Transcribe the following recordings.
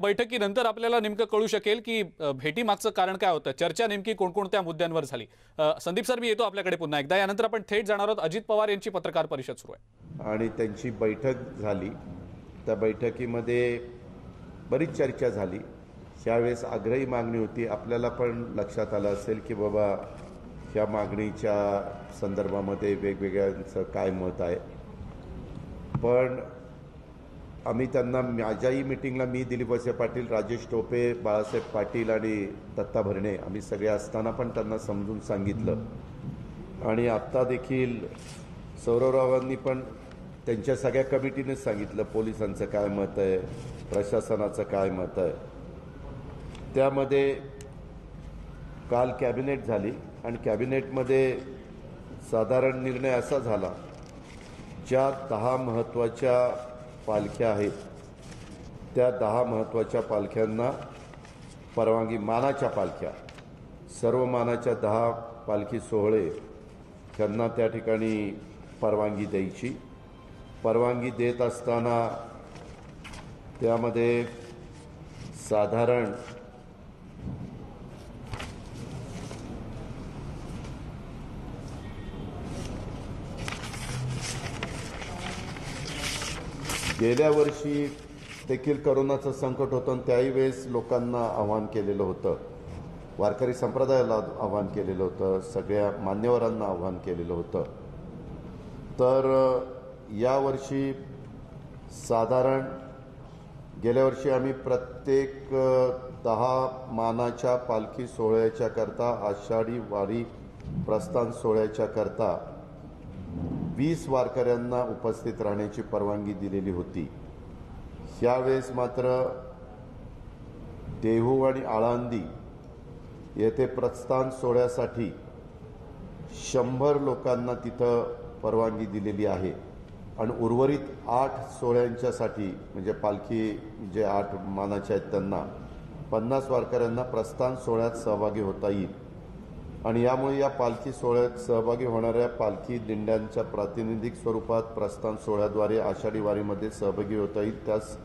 बैठकीनंतर आपल्याला नेमकं कळू शकेल की भेटीमागचं कारण काय होतं? चर्चा नेमकी कोणकोणत्या मुद्द्यांवर झाली? संदीप सर मी येतो आपल्याकडे पुन्हा एकदा. यानंतर आपण थेट जाणार आहोत. अजित पवार यांची पत्रकार परिषद सुरू आहे. आणि त्यांची बैठक झाली. त्या बैठकीमध्ये बरीच चर्चा झाली. त्यावेळेस आग्रही मागणी होती आपल्याला पण लक्षात आलं असेल की बाबा ह्या मागणीच्या संदर्भामध्ये वेगवेगळ्यांचं काय मत आहे. पण आम्ही त्यांना माझ्याही मिटिंगला मी दिलीप वसे पाटील राजेश टोपे बाळासाहेब पाटील आणि दत्ता भरणे आम्ही सगळे असताना पण त्यांना समजून सांगितलं. आणि आत्ता देखील सौरवरावांनी पण त्यांच्या सगळ्या कमिटीने सांगितलं पोलिसांचं काय मत आहे प्रशासनाचं काय मत आहे. त्यामध्ये काल कॅबिनेट झाली आणि कॅबिनेटमध्ये साधारण निर्णय असा झाला ज्या दहा महत्त्वाच्या पालख्या आहेत. त्या दहा महत्त्वाच्या पालख्यांना परवानगी मानाच्या पालख्या. सर्व मानाच्या दहा पालखी सोहळे त्यांना त्या ठिकाणी परवानगी द्यायची. परवानगी देत असताना त्यामध्ये साधारण गेल्या वर्षी देखील करोनाचं संकट होतं आणि त्याही वेळेस लोकांना आव्हान केलेलं होतं. वारकरी संप्रदायाला आव्हान केलेलं होतं. सगळ्या मान्यवरांना आव्हान केलेलं होतं. तर यावर्षी साधारण गेल्या वर्षी आम्ही प्रत्येक दहा मानाच्या पालखी सोहळ्याच्या करता आषाढी वारी प्रस्थान सोहळ्याच्या करता वीस वारकऱ्यांना उपस्थित राहण्याची परवानगी दिलेली होती. यावेळेस मात्र देहू आणि आळंदी येथे प्रस्थान सोहळ्यासाठी शंभर लोकांना तिथं परवानगी दिलेली आहे. आणि उर्वरित आठ सोहळ्यांच्यासाठी म्हणजे पालखी जे आठ मानाचे आहेत त्यांना पन्नास वारकऱ्यांना प्रस्थान सोहळ्यात सहभागी होता येईल. आणि यामुळे या पालखी सोहळ्यात सहभागी होणाऱ्या पालखी दिंड्यांच्या प्रातिनिधिक स्वरूपात प्रस्थान सोहळ्याद्वारे आषाढी वारीमध्ये सहभागी होता येईल त्यास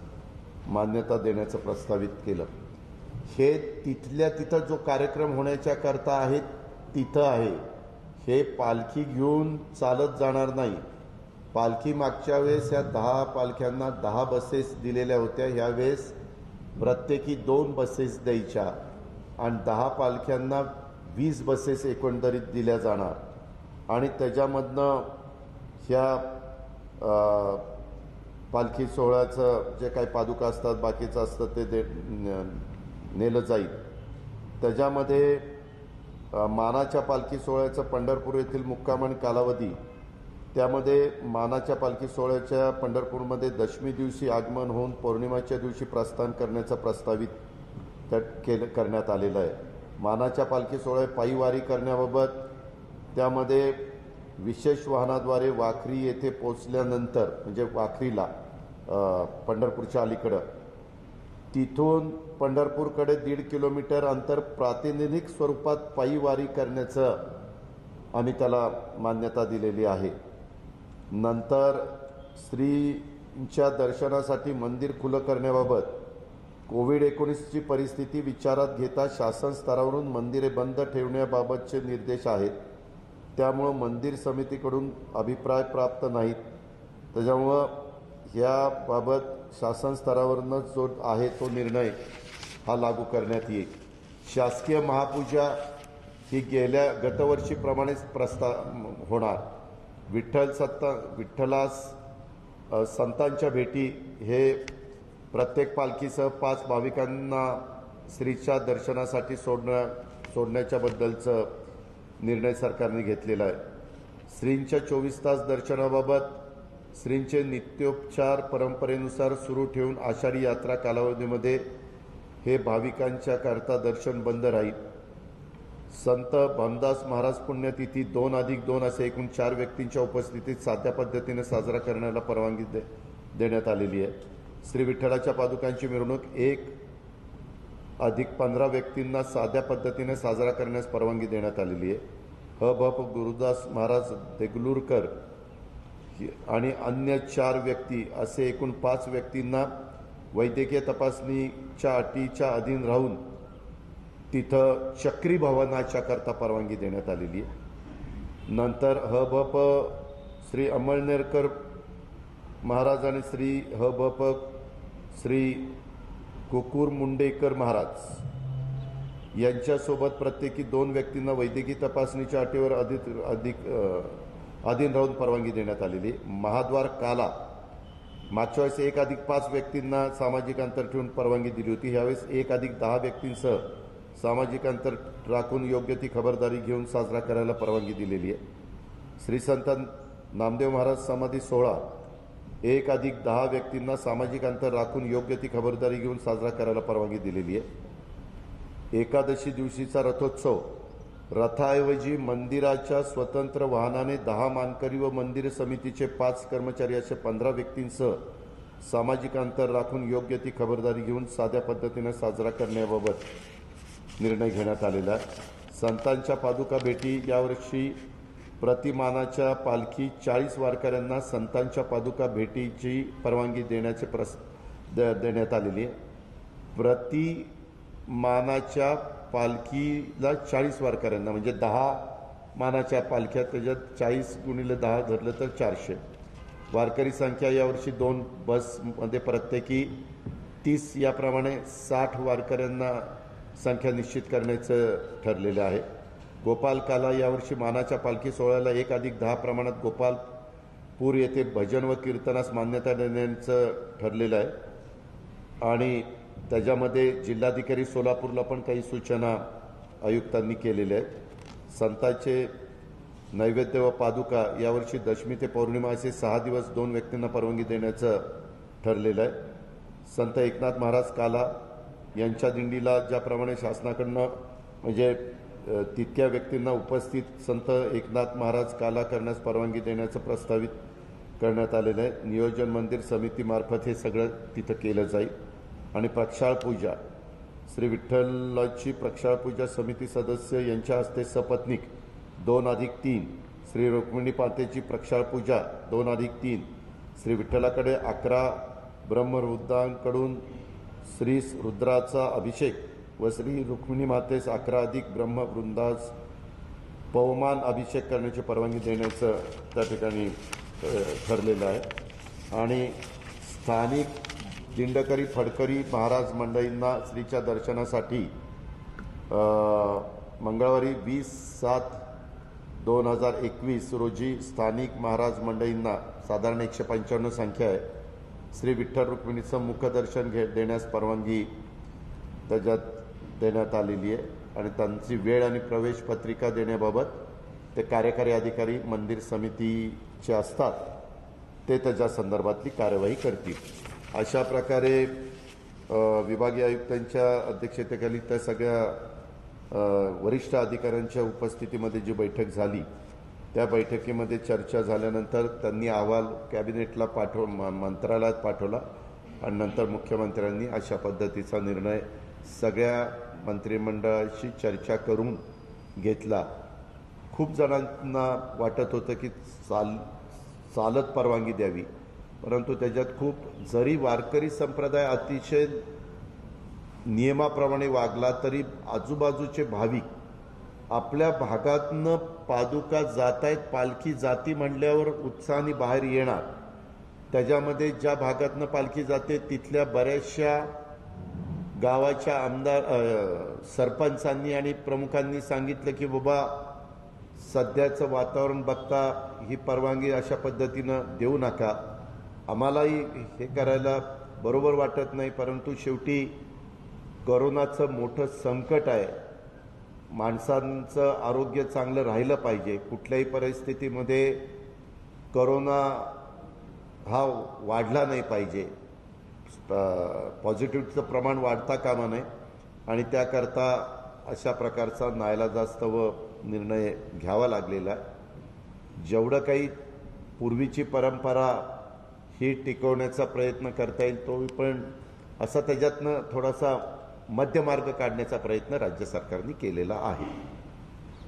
मान्यता देण्याचं प्रस्तावित केलं. हे तिथल्या तिथं जो कार्यक्रम होण्याच्या करता आहे तिथं आहे. हे पालखी घेऊन चालत जाणार नाही. पालखी मागच्या वेळेस या दहा पालख्यांना दहा बसेस दिलेल्या होत्या. ह्यावेळेस प्रत्येकी दोन बसेस द्यायच्या. आणि दहा पालख्यांना वीस बसेस एकंदरीत दिल्या जाणार. आणि त्याच्यामधनं ह्या पालखी सोहळ्याचं जे काही पादुका असतात बाकीचं असतं ते दे न- नेलं जाईल. त्याच्यामध्ये मानाच्या पालखी सोहळ्याचं पंढरपूर येथील मुक्काम आणि कालावधी त्यामध्ये मानाच्या पालखी सोहळ्याच्या पंढरपूरमध्ये दशमी दिवशी आगमन होऊन पौर्णिमाच्या दिवशी प्रस्थान करण्याचं प्रस्तावित त्या केलं करण्यात आलेलं आहे. मानाच्या पालखी सोहळ्या पायी वारी करण्याबाबत त्यामध्ये विशेष वाहनाद्वारे वाखरी येथे पोचल्यानंतर म्हणजे वाखरीला पंढरपूरच्या अलीकडं तिथून पंढरपूरकडे दीड किलोमीटर अंतर प्रातिनिधिक स्वरूपात पायी वारी करण्याचं आम्ही त्याला मान्यता दिलेली आहे. नंतर श्रीच्या दर्शनासाठी मंदिर खुलं करण्याबाबत कोविड एकोणीसची परिस्थिती विचारात घेता शासन स्तरावरून मंदिरे बंद ठेवण्याबाबतचे निर्देश आहेत. त्यामुळं मंदिर समितीकडून अभिप्राय प्राप्त नाहीत. त्याच्यामुळं ह्याबाबत शासन स्तरावरूनच जो आहे तो निर्णय हा लागू करण्यात येईल. शासकीय महापूजा ही गेल्या गतवर्षीप्रमाणेच प्रस्ता होणार. विठ्ठल सत्ता विठ्ठलास संतांच्या भेटी हे प्रत्येक पालखीसह पाच भाविकांना श्रीच्या दर्शनासाठी सोडण्या सोडण्याच्याबद्दलचं निर्णय सरकारने घेतलेला आहे. श्रींच्या चोवीस तास दर्शनाबाबत श्रींचे नित्योपचार परंपरेनुसार सुरू ठेवून आषाढी यात्रा कालावधीमध्ये हे भाविकांच्या करता दर्शन बंद राहील. संत भामदास महाराज पुण्यतिथी दोन अधिक दोन असे एकूण चार व्यक्तींच्या उपस्थितीत साध्या पद्धतीने साजरा करण्याला परवानगी दे देण्यात आलेली आहे. श्री विठ्ठलाच्या पादुकांची मिरवणूक एक अधिक पंधरा व्यक्तींना साध्या पद्धतीने साजरा करण्यास परवानगी देण्यात आलेली आहे. ह. भ. प. गुरुदास महाराज देगलूरकर आणि अन्य चार व्यक्ती असे एकूण पाच व्यक्तींना वैद्यकीय तपासणीच्या अटीच्या अधीन राहून तिथं चक्री भवनाच्या करता परवानगी देण्यात आलेली आहे. नंतर ह. भ. प. श्री अमळनेरकर महाराज आणि श्री ह. भ. प. श्री कुकुर मुंडेकर महाराज यांच्यासोबत प्रत्येकी दोन व्यक्तींना वैद्यकीय तपासणीच्या अटीवर अधिक अधिक अधीन राहून परवानगी देण्यात आलेली आहे. महाद्वार काला. मागच्या वेळेस एक अधिक पाच व्यक्तींना सामाजिक अंतर ठेवून परवानगी दिली होती. यावेळेस एक अधिक दहा व्यक्तींसह सामाजिक अंतर राखून योग्य ती खबरदारी घेऊन साजरा करायला परवानगी दिलेली आहे. श्री संत नामदेव महाराज समाधी सोहळा एक अधिक दहा व्यक्तींना सामाजिक अंतर राखून योग्य ती खबरदारी घेऊन साजरा करायला परवानगी दिलेली आहे. एकादशी दिवशीचा रथोत्सव रथाऐवजी मंदिराच्या स्वतंत्र वाहनाने दहा मानकरी व मंदिर समितीचे पाच कर्मचारी असे पंधरा व्यक्तींसह सामाजिक अंतर राखून योग्य ती खबरदारी घेऊन साध्या पद्धतीने साजरा करण्याबाबत निर्णय घेण्यात आलेला आहे. संतांच्या पादुका भेटी यावर्षी प्रतिमानाच्या पालखी चाळीस वारकऱ्यांना संतांच्या पादुका भेटीची परवानगी देण्याचे प्रस द- देण्यात आलेली आहे. प्रतिमानाच्या पालखीला चाळीस वारकऱ्यांना म्हणजे दहा मानाच्या पालख्या त्याच्यात चाळीस गुणिले दहा धरलं तर चारशे. वारकरी संख्या यावर्षी दोन बसमध्ये प्रत्येकी तीस याप्रमाणे साठ वारकऱ्यांना संख्या निश्चित करण्याचं ठरलेलं आहे. गोपाल काला यावर्षी मानाच्या पालखी सोहळ्याला एक अधिक दहा प्रमाणात गोपालपूर येथे भजन व कीर्तनास मान्यता देण्याचं ठरलेलं आहे. आणि त्याच्यामध्ये जिल्हाधिकारी सोलापूरला पण काही सूचना आयुक्तांनी केलेल्या आहेत. संतांचे नैवेद्य व पादुका यावर्षी दशमी ते पौर्णिमा असे सहा दिवस दोन व्यक्तींना परवानगी देण्याचं ठरलेलं आहे. संत एकनाथ महाराज काला यांच्या दिंडीला ज्याप्रमाणे शासनाकडनं म्हणजे तितक्या व्यक्तींना उपस्थित संत एकनाथ महाराज काला करण्यास परवानगी देण्याचं प्रस्तावित करण्यात आलेलं आहे. नियोजन मंदिर समितीमार्फत हे सगळं तिथं केलं जाईल. आणि प्रक्षाळ पूजा श्री विठ्ठलाची प्रक्षाळ पूजा समिती सदस्य यांच्या हस्ते सपत्नीक दोन अधिक तीन श्री रुक्मिणी पातेची प्रक्षाळ पूजा दोन अधिक तीन श्री विठ्ठलाकडे अकरा ब्रह्मरुद्रांकडून श्री रुद्राचा अभिषेक व श्री रुक्मिणी मातेस अकरा अधिक ब्रह्मवृंदास पवमान अभिषेक करण्याची परवानगी देण्याचं त्या ठिकाणी ठरलेलं आहे. आणि स्थानिक दिंडकरी फडकरी महाराज मंडळींना श्रीच्या दर्शनासाठी मंगळवारी वीस सात दोन हजार एकवीस रोजी स्थानिक महाराज मंडळींना साधारण एकशे पंच्याण्णव संख्या आहे श्री विठ्ठल रुक्मिणीचं मुखदर्शन घे देण्यास परवानगी त्याच्यात देण्यात आलेली आहे. आणि त्यांची वेळ आणि प्रवेश पत्रिका देण्याबाबत ते कार्यकारी अधिकारी मंदिर समितीचे असतात ते त्याच्या संदर्भातली कार्यवाही करतील. अशा प्रकारे विभागीय आयुक्तांच्या अध्यक्षतेखाली त्या सगळ्या वरिष्ठ अधिकाऱ्यांच्या उपस्थितीमध्ये जी बैठक झाली त्या बैठकीमध्ये चर्चा झाल्यानंतर त्यांनी अहवाल कॅबिनेटला पाठव म- मंत्रालयात पाठवला आणि नंतर मुख्यमंत्र्यांनी अशा पद्धतीचा निर्णय सगळ्या मंत्रिमंडळाशी चर्चा करून घेतला. खूप जणांना वाटत होतं की चाल चालत परवानगी द्यावी. परंतु त्याच्यात खूप जरी वारकरी संप्रदाय अतिशय नियमाप्रमाणे वागला तरी आजूबाजूचे भाविक आपल्या भागातनं पादुका जात आहेत पालखी जाती म्हणल्यावर उत्साहाने बाहेर येणार. त्याच्यामध्ये ज्या भागातनं पालखी जाते तिथल्या बऱ्याचशा गावाच्या आमदार सरपंचांनी आणि प्रमुखांनी सांगितलं की बाबा सध्याचं वातावरण बघता ही परवानगी अशा पद्धतीनं देऊ नका. आम्हालाही हे करायला बरोबर वाटत नाही परंतु शेवटी करोनाचं मोठं संकट आहे. माणसांचं आरोग्य चांगलं राहिलं पाहिजे. कुठल्याही परिस्थितीमध्ये करोना हा वाढला नाही पाहिजे. पॉझिटिव्हचं प्रमाण वाढता कामा नये आणि त्याकरता अशा प्रकारचा नायलाजास्तव निर्णय घ्यावा लागलेला आहे. जेवढं काही पूर्वीची परंपरा ही टिकवण्याचा प्रयत्न करता येईल तो पण असा त्याच्यातनं थोडासा मध्यमार्ग काढण्याचा प्रयत्न राज्य सरकारने केलेला आहे.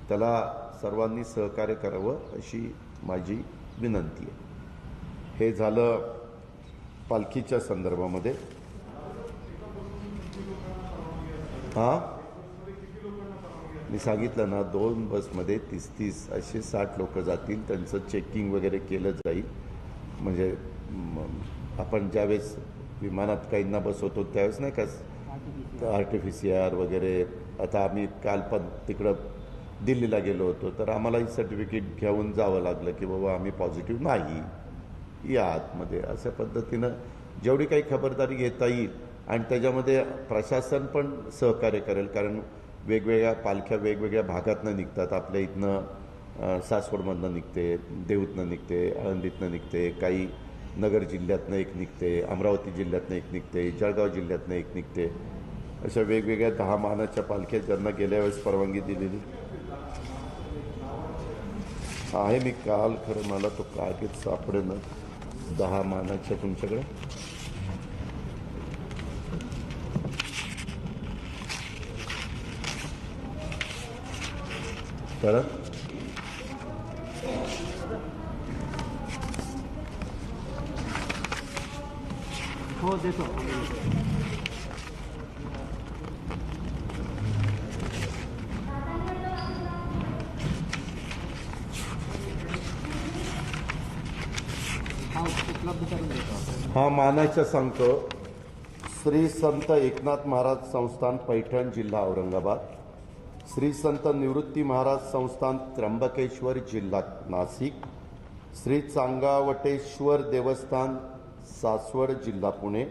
त्याला सर्वांनी सहकार्य करावं अशी माझी विनंती आहे. हे झालं पालखीच्या संदर्भामध्ये. हा? मी सांगितलं ना दोन बसमध्ये तीस तीस असे साठ लोक जातील. त्यांचं चेकिंग वगैरे केलं जाईल. म्हणजे आपण ज्यावेळेस विमानात काहींना बसवतो त्यावेळेस नाही का आर्टिफिशियर वगैरे. आता आम्ही काल पण तिकडं दिल्लीला गेलो होतो. तर आम्हालाही सर्टिफिकेट घेऊन जावं लागलं की बाबा आम्ही पॉझिटिव्ह नाही. या आतमध्ये. अशा पद्धतीनं जेवढी काही खबरदारी घेता येईल आणि त्याच्यामध्ये प्रशासन पण सहकार्य करेल कारण वेगवेगळ्या पालख्या वेगवेगळ्या भागातनं निघतात. आपल्या इथनं सासवडमधनं निघते देऊतनं निघते आळंदीतनं निघते काही नगर जिल्ह्यातनं एक निघते अमरावती जिल्ह्यातनं एक निघते जळगाव जिल्ह्यातनं एक निघते. अशा वेगवेगळ्या दहा मानाच्या पालख्या ज्यांना गेल्या वेळेस परवानगी दिलेली. आहे मी काल खरं मला तो कागद सापडेना. दहा मानाच्या तुमच्याकडे तर हो देतो हा मानायचं सांगतो श्री संत एकनाथ महाराज संस्थान पैठण जिल्हा औरंगाबाद श्री संत निवृत्ती महाराज संस्थान त्र्यंबकेश्वर जिल्हा नाशिक श्री चांगावटेश्वर देवस्थान सासवड जिल्हा पुणे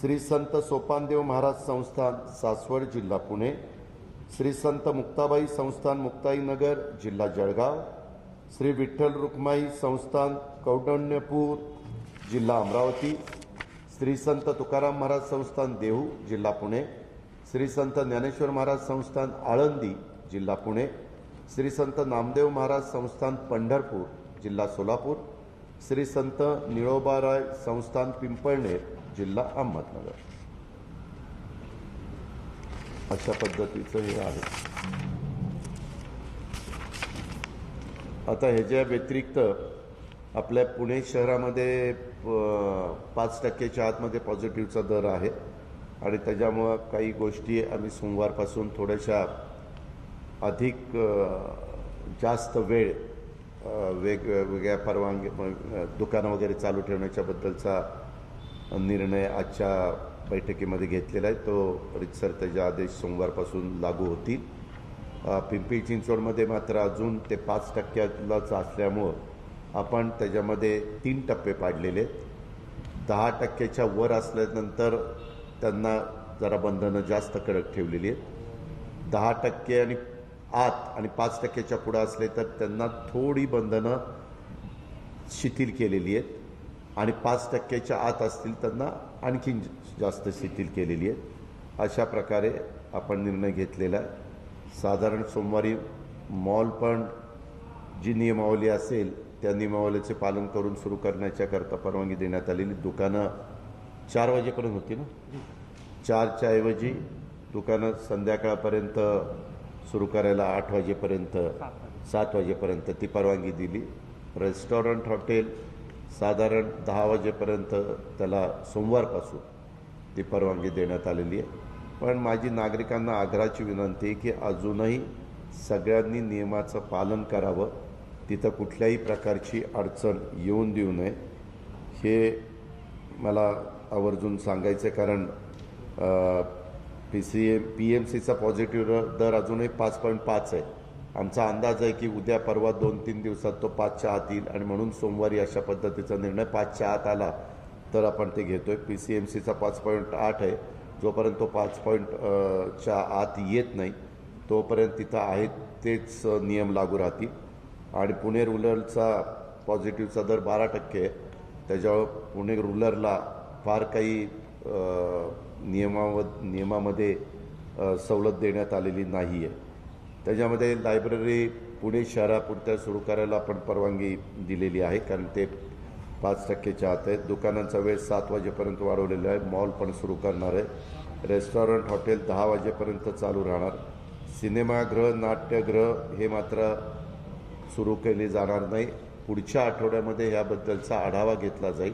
श्री संत सोपानदेव महाराज संस्थान सासवड जिल्हा पुणे श्री संत मुक्ताबाई संस्थान मुक्ताईनगर जिल्हा जळगाव श्री विठ्ठल रुक्माई संस्थान कौडण्यपूर जिल्हा अमरावती श्री संत तुकाराम महाराज संस्थान देहू जिल्हा पुणे श्री संत ज्ञानेश्वर महाराज संस्थान आळंदी जिल्हा पुणे श्री संत नामदेव महाराज संस्थान पंढरपूर जिल्हा सोलापूर श्री संत निळोबाराय संस्थान पिंपळनेर जिल्हा अहमदनगर. अशा पद्धतीचं हे आहे. आता ह्याच्या व्यतिरिक्त आपल्या पुणे शहरामध्ये पाच टक्क्याच्या आतमध्ये पॉझिटिव्हचा दर आहे. आणि त्याच्यामुळं काही गोष्टी आम्ही सोमवारपासून थोड्याशा अधिक जास्त वेळ वेगवेगळ्या परवानगी दुकानं वगैरे चालू ठेवण्याच्याबद्दलचा निर्णय आजच्या बैठकीमध्ये घेतलेला आहे. तो रितसर त्याचे आदेश सोमवारपासून लागू होतील. पिंपरी चिंचवडमध्ये मात्र अजून ते पाच टक्क्यालाच असल्यामुळं आपण त्याच्यामध्ये तीन टप्पे पाडलेले आहेत. दहा टक्क्याच्या वर असल्यानंतर त्यांना जरा बंधनं जास्त कडक ठेवलेली आहेत. दहा टक्के आणि आत आणि पाच टक्क्याच्या पुढं असले तर त्यांना थोडी बंधनं शिथिल केलेली आहेत. आणि पाच टक्क्याच्या आत असतील त्यांना आणखीन जास्त शिथिल केलेली आहेत. अशा प्रकारे आपण निर्णय घेतलेला आहे. साधारण सोमवारी मॉल पण जी नियमावली असेल त्या नियमावलीचे पालन करून सुरू करण्याच्याकरता परवानगी देण्यात आलेली दुकानं चार वाजेपर्यंत होती ना? चारच्या ऐवजी दुकानं संध्याकाळपर्यंत सुरू करायला आठ वाजेपर्यंत सात वाजेपर्यंत ती परवानगी दिली. रेस्टॉरंट हॉटेल साधारण दहा वाजेपर्यंत त्याला सोमवारपासून ती परवानगी देण्यात आलेली आहे. पण माझी नागरिकांना आग्रहाची विनंती आहे की अजूनही सगळ्यांनी नियमाचं पालन करावं. तिथं कुठल्याही प्रकारची अडचण येऊन देऊ नये. हे मला आवर्जून सांगायचं आहे कारण P C M P M सीचा पॉझिटिव्ह दर अजूनही पाच पॉईंट पाच आहे. आमचा अंदाज आहे की उद्या परवा दोन तीन दिवसात तो पाचच्या आत येईल आणि म्हणून सोमवारी अशा पद्धतीचा निर्णय पाचच्या आत आला तर आपण ते घेतो आहे पी सी एम सीचा पाच पॉईंट आठ आहे. जोपर्यंत तो पाच पॉईंट च्या आत येत नाही तोपर्यंत तिथं आहेत तेच नियम लागू राहतील. आणि पुणे रुरलचा पॉझिटिव्हचा दर बारा टक्के आहे त्याच्यावर पुणे रुरलला फार काही नियमाव नियमामध्ये सवलत देण्यात आलेली नाही आहे त्याच्यामध्ये लायब्ररी पुणे शहरापुरत्या सुरू करायला आपण परवानगी दिलेली आहे कारण ते पाच टक्केच्या आत आहे दुकानांचा वेळ सात वाजेपर्यंत वाढवलेला आहे. मॉल पण सुरू करणार आहे. रेस्टॉरंट हॉटेल दहा वाजेपर्यंत चालू राहणार. सिनेमागृह नाट्यगृह हे मात्र सुरू केली जाणार नाही. पुढच्या आठवड्यामध्ये ह्याबद्दलचा आढावा घेतला जाईल.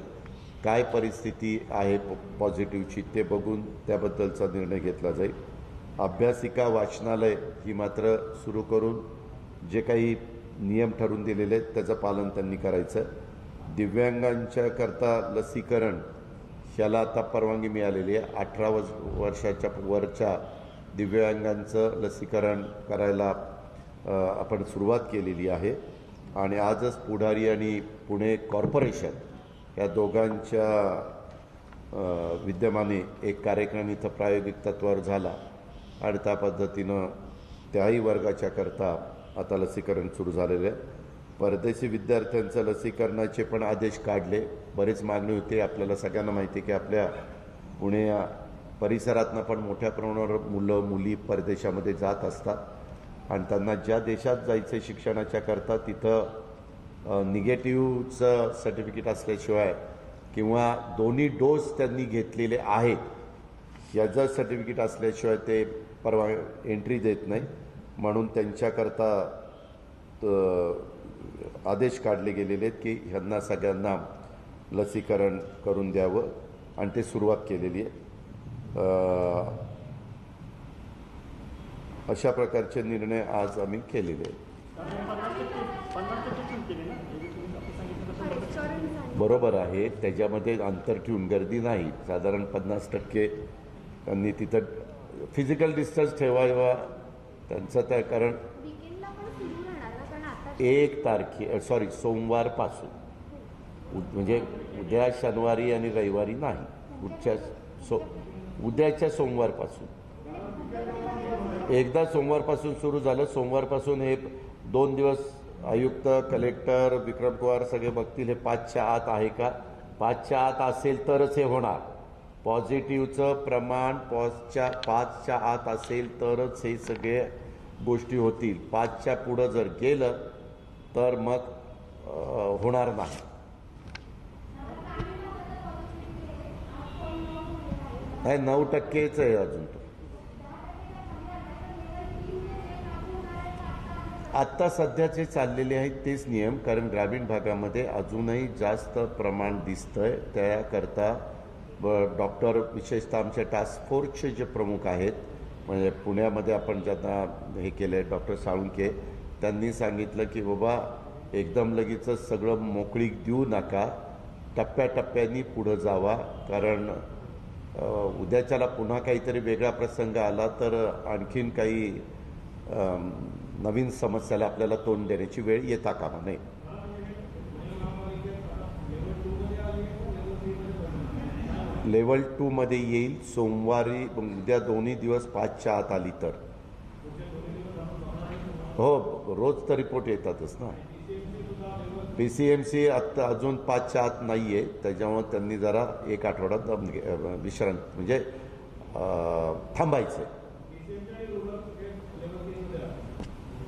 काय परिस्थिती आहे प- पॉझिटिव्हची ते बघून त्याबद्दलचा निर्णय घेतला जाईल. अभ्यासिका वाचनालय ही मात्र सुरू करून जे काही नियम ठरवून दिलेले आहेत त्याचं पालन त्यांनी करायचं. दिव्यांगांच्या करता लसीकरण ह्याला आता परवानगी मिळालेली आहे. अठरा वर्ष वर्षाच्या वरच्या दिव्यांगांचं लसीकरण करायला आपण सुरुवात केलेली आहे. आणि आजच पुढारी आणि पुणे कॉर्पोरेशन या दोघांच्या विद्यमाने एक कार्यक्रम इथं प्रायोगिक तत्वावर झाला. आणि त्या पद्धतीनं त्याही वर्गाच्या करता आता लसीकरण सुरू झालेलं आहे. परदेशी विद्यार्थ्यांचं लसीकरणाचे पण आदेश काढले. बरेच मागणी होती. आपल्याला सगळ्यांना माहिती आहे की आपल्या पुणे या परिसरातनं पण मोठ्या प्रमाणावर मुलं मुली परदेशामध्ये जात असतात. आणि त्यांना ज्या देशात जायचं शिक्षणाच्या करता तिथं निगेटिव्हचं सर्टिफिकेट असल्याशिवाय किंवा दोन्ही डोस त्यांनी घेतलेले आहेत याचं सर्टिफिकेट असल्याशिवाय ते परवा एंट्री देत नाही. म्हणून त्यांच्याकरता आदेश काढले गेलेले आहेत की ह्यांना सगळ्यांना लसीकरण करून द्यावं. आणि ते सुरुवात केलेली आहे. अशा प्रकारचे निर्णय आज आम्ही केलेले आहेत. बरोबर आहे त्याच्यामध्ये अंतर ठेवून गर्दी नाही. साधारण पन्नास टक्के त्यांनी तिथं फिजिकल डिस्टन्स ठेवावा त्यांचं त्या कारण एक तारखे सॉरी सोमवारपासून. म्हणजे उद्या शनिवारी आणि रविवारी नाही. पुढच्या सो उद्याच्या सोमवारपासून. एकदा सोमवारपासून सुरू झालं. सोमवारपासून हे दोन दिवस आयुक्त कलेक्टर विक्रम कुमार सगळे बघतील हे पाचच्या आत आहे का? पाचच्या आत असेल तरच हे होणार. पॉझिटिव्हचं प्रमाण पाचच्या पाचच्या आत असेल तरच हे सगळे गोष्टी होतील. पाचच्या पुढं जर गेलं तर मग होणार नाही नऊ टक्केच आहे अजून. आत्ता सध्या जे चाललेले आहेत तेच नियम कारण ग्रामीण भागामध्ये अजूनही जास्त प्रमाण दिसतं आहे त्याकरता डॉक्टर विशेषतः आमच्या टास्क फोर्सचे जे प्रमुख आहेत म्हणजे पुण्यामध्ये आपण ज्यांना हे केलं आहे डॉक्टर साळुंके त्यांनी सांगितलं की बाबा एकदम लगेचच सगळं मोकळीक देऊ नका. टप्प्याटप्प्यानी पुढं जावा. कारण उद्याच्याला पुन्हा काहीतरी वेगळा प्रसंग आला तर आणखीन काही नवीन समस्याला आपल्याला तोंड देण्याची वेळ येता कामा नये. लेवल टूमध्ये येईल. सोमवारी उद्या दोन्ही दिवस पाचच्या आत आली तर. हो रोज तर रिपोर्ट येतातच ना. पी सी एम सी आत्ता अजून पाचच्या आत नाही आहे त्याच्यामुळे त्यांनी जरा एक आठवडा घे- विश्रांत म्हणजे थांबायचं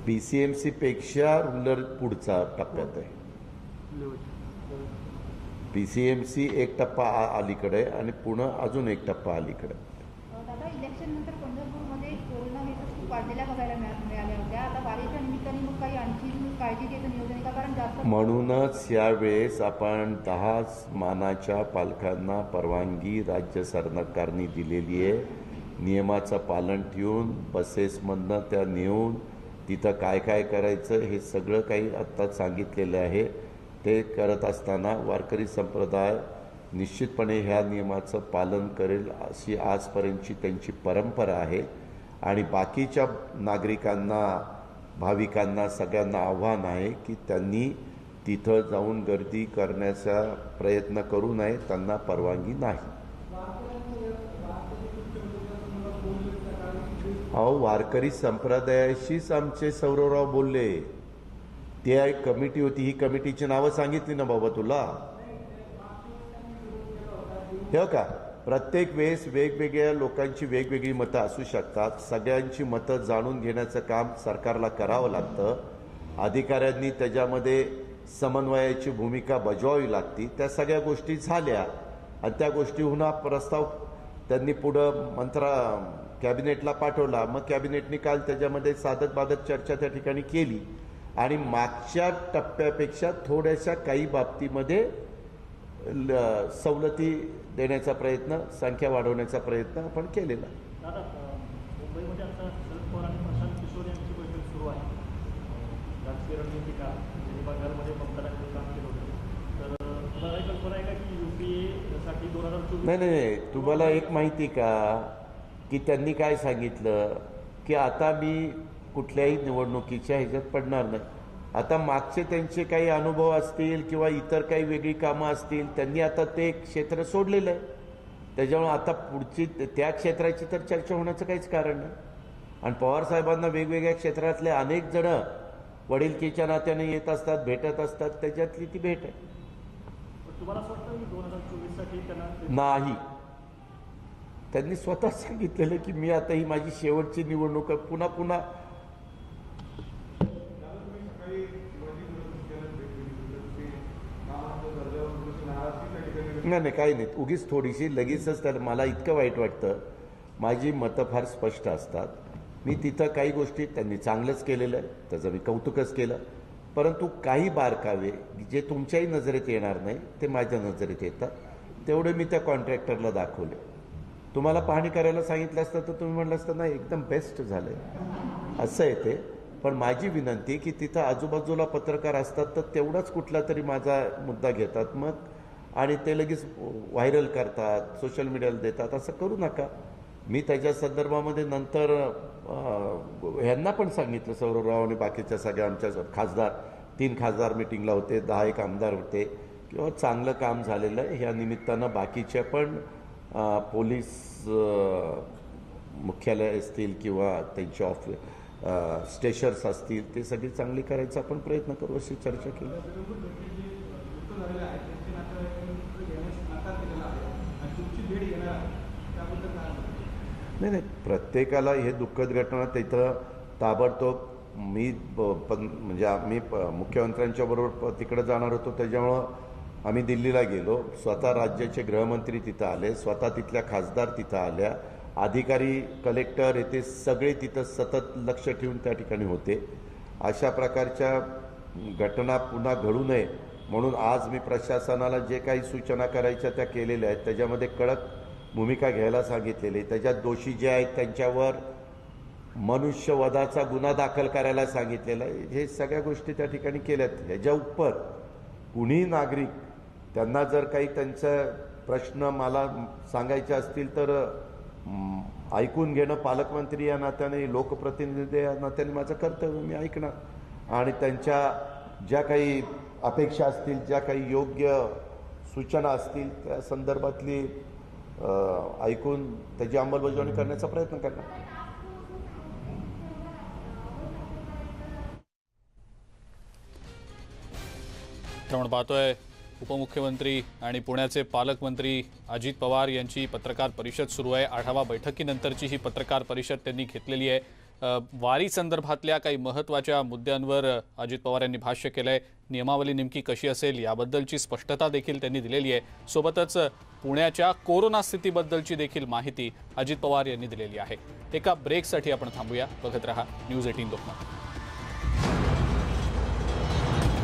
पी सी एम सीपेक्षा रुलर पुढचा टप्प्यात आहे. पी सी एम सी एक टप्पा अलीकडे आणि पुणे अजून एक टप्पा अलीकडे. म्हणूनच यावेळेस आपण दहा मानाच्या पालकांना परवानगी राज्य सरकारने दिलेली आहे. नियमाचं पालन ठेवून बसेसमधनं त्या नेऊन तिथं काय काय करायचं हे सगळं काही आत्ताच सांगितलेलं आहे. ते करत असताना वारकरी संप्रदाय निश्चितपणे ह्या नियमाचं पालन करेल अशी आजपर्यंतची त्यांची परंपरा आहे. आणि बाकीच्या नागरिकांना भाविकांना सगळ्यांना आव्हान आहे की त्यांनी तिथं जाऊन गर्दी करण्याचा प्रयत्न करू नये त्यांना परवानगी नाही. अहो वारकरी संप्रदायाशीच आमचे सौरवराव बोलले. ते एक कमिटी होती ही कमिटीची नावं सांगितली ना बाबा तुला? हे का प्रत्येक वेळेस वेगवेगळ्या लोकांची वेगवेगळी मतं असू शकतात. सगळ्यांची मतं जाणून घेण्याचं काम सरकारला करावं लागतं. अधिकाऱ्यांनी त्याच्यामध्ये समन्वयाची भूमिका बजवावी लागती. त्या सगळ्या गोष्टी झाल्या. आणि त्या गोष्टीहून हा प्रस्ताव त्यांनी पुढं मंत्रा कॅबिनेटला पाठवला. मग कॅबिनेटने काल त्याच्यामध्ये साधक बाधक चर्चा त्या ठिकाणी केली. आणि मागच्या टप्प्यापेक्षा थोड्याशा काही बाबतीमध्ये ल- सवलती देण्याचा प्रयत्न संख्या वाढवण्याचा प्रयत्न आपण केलेला. आहे. दादा अ, मुंबईमध्ये आता शरद पवार आणि प्रशांत किशोर यांची बैठक सुरू आहे. राजकीय रणनीतिका त्यांनी बंगालमध्ये ममता बॅनर्जी काम केलं होतं. तर अं, तुला काही कल्पना आहे का की यू पी एसाठी दोन हजार चोवीस नाही नाही नाही. तुम्हाला एक माहिती का? की त्यांनी काय सांगितलं? की आता मी कुठल्याही निवडणुकीच्या ह्याच्यात पडणार नाही. आता मागचे त्यांचे काही अनुभव असतील किंवा इतर काही वेगळी कामं असतील त्यांनी आता ते क्षेत्र सोडलेलं आहे. त्याच्यामुळे आता पुढची त्या क्षेत्राची तर चर्चा होण्याचं काहीच कारण नाही. आणि पवार साहेबांना वेगवेगळ्या क्षेत्रातले अनेक जण वडीलकीच्या नात्याने येत असतात भेटत असतात त्याच्यातली ती भेट आहे. पण तुम्हाला असं वाटतं की दोन हजार चोवीससाठी त्यांना ते- नाही त्यांनी स्वतः सांगितलेलं की मी आता ही माझी शेवटची निवडणूक आहे. पुन्हा पुन्हा. नाही नाही काही नाही. उगीच थोडीशी लगेचच तर मला इतकं वाईट वाटतं. माझी मतं फार स्पष्ट असतात. मी तिथं काही गोष्टी त्यांनी चांगलंच केलेलं आहे. त्याचं मी कौतुकच केलं. परंतु काही बारकावे जे तुमच्याही नजरेत येणार नाही ते माझ्या नजरेत येतात. तेवढे मी त्या कॉन्ट्रॅक्टरला दाखवले. तुम्हाला पाहणी करायला सांगितलं असतं तर तुम्ही म्हटलं असतं नाही एकदम बेस्ट झालं आहे असं आहे ते. पण माझी विनंती की तिथं आजूबाजूला पत्रकार असतात तर तेवढाच कुठला तरी माझा मुद्दा घेतात मग. आणि ते लगेच व्हायरल करतात सोशल मीडियाला देतात. असं करू नका. मी त्याच्या संदर्भामध्ये नंतर ह्यांना पण सांगितलं सौरभराव आणि बाकीच्या सगळ्या आमच्या खासदार तीन खासदार मिटिंगला होते दहा एक आमदार होते. किंवा चांगलं काम झालेलं आहे. ह्या निमित्तानं बाकीच्या पण पोलीस मुख्यालय असतील किंवा त्यांचे ऑफ स्टेशन्स असतील ते सगळी चांगली करायचा आपण प्रयत्न करू अशी चर्चा केली. नाही नाही प्रत्येकाला हे दुःखद घटना तिथं ताबडतोब मी पण म्हणजे मी प- मुख्यमंत्र्यांच्या बरोबर तिकडे जाणार होतो त्याच्यामुळं आम्ही दिल्लीला गेलो. स्वतः राज्याचे गृहमंत्री तिथं आले. स्वतः तिथल्या खासदार तिथं आल्या. अधिकारी कलेक्टर येथे सगळे तिथं सतत लक्ष ठेवून त्या ठिकाणी होते. अशा प्रकारच्या घटना पुन्हा घडू नये म्हणून आज मी प्रशासनाला जे काही सूचना करायच्या त्या केलेल्या आहेत त्याच्यामध्ये कडक भूमिका घ्यायला सांगितलेली आहे. त्याच्यात दोषी जे आहेत त्यांच्यावर मनुष्यवधाचा गुन्हा दाखल करायला सांगितलेला आहे. हे सगळ्या गोष्टी त्या ठिकाणी केल्यात. ह्याच्या उपर कुणीही नागरिक त्यांना जर काही त्यांचा प्रश्न मला सांगायचे असतील तर ऐकून घेणं पालकमंत्री या नात्याने लोकप्रतिनिधी या नात्याने माझं कर्तव्य मी ऐकणार. आणि त्यांच्या ज्या काही अपेक्षा असतील ज्या काही योग्य सूचना असतील त्या संदर्भातली ऐकून त्याची अंमलबजावणी करण्याचा प्रयत्न करणार. आपण पाहतोय उपमुख्यमंत्री आणि पुण्याचे पालकमंत्री अजित पवार यांची पत्रकार परिषद सुरू आहे. आढावा बैठकीनंतरची ही पत्रकार परिषद त्यांनी घेतलेली आहे. वारी संदर्भातल्या काही महत्त्वाच्या मुद्द्यांवर अजित पवार यांनी भाष्य केलंय. नियमावली नेमकी कशी असेल याबद्दलची स्पष्टता देखील त्यांनी दिलेली आहे. सोबतच पुण्याच्या कोरोना स्थितीबद्दलची देखील माहिती अजित पवार यांनी दिलेली आहे. एका ब्रेकसाठी आपण थांबूया. बघत रहा न्यूज एटीन लोकमत.